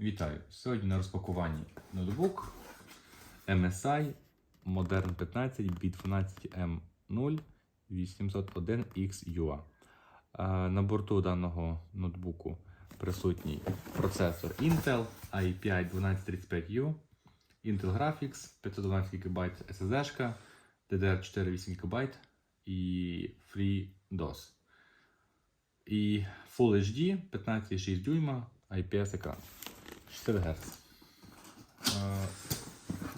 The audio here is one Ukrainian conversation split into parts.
Вітаю! Сьогодні на розпакуванні ноутбук MSI Modern 15 Bit12 M0 801XUA. Е, На борту даного ноутбуку присутній процесор Intel i5 1235U, Intel Graphics 512 ГБ SSD, DDR4 8 ГБ і FreeDOS. І Full HD 15,6 дюйма IPS екран. 4 Гц. Е,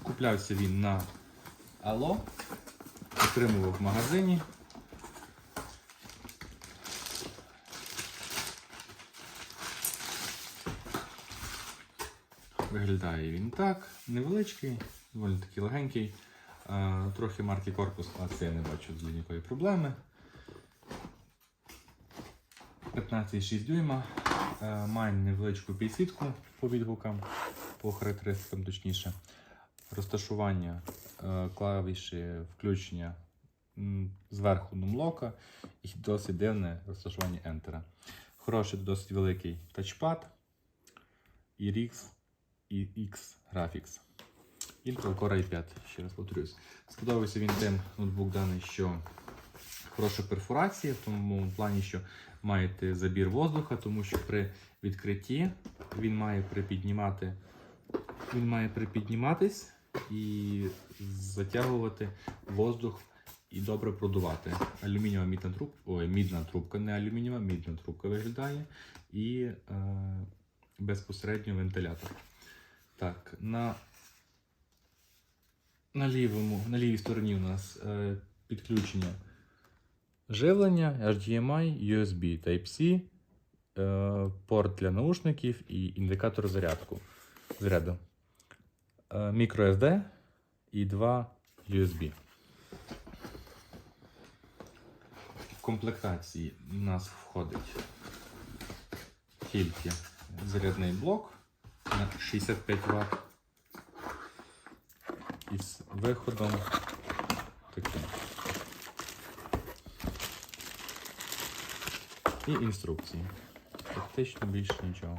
Куплявся він на Allo, отримував в магазині. Виглядає він так, невеличкий, доволі такий легенький. Е, Трохи марки корпус, але це я не бачу з ніякої проблеми. 15,6 дюйма. Е, Має невеличку підсвітку по відгукам, по характеристикам точніше. Розташування е, клавіші включення зверху нумлока і досить дивне розташування Enter. Хороший, досить великий тачпад і RX і X Graphics. Intel Core i5, ще раз повторюсь. Сподобався він тим ноутбук даний, що хороша перфорація, в тому плані, що маєте забір воздуха, тому що при відкритті він має припіднімати, він має припідніматись і затягувати воздух і добре продувати. Алюмінієва мідна трубка, ой, мідна трубка, не алюмінієва, мідна трубка виглядає і е, безпосередньо вентилятор. Так, на, на, лівому, на лівій стороні у нас е, підключення живлення, HDMI, USB Type-C, е, порт для наушників і індикатор зарядку, заряду. Е, microSD і два USB. В комплектації у нас входить тільки зарядний блок на 65 Вт із виходом таким. І інструкції. Фактично більше нічого.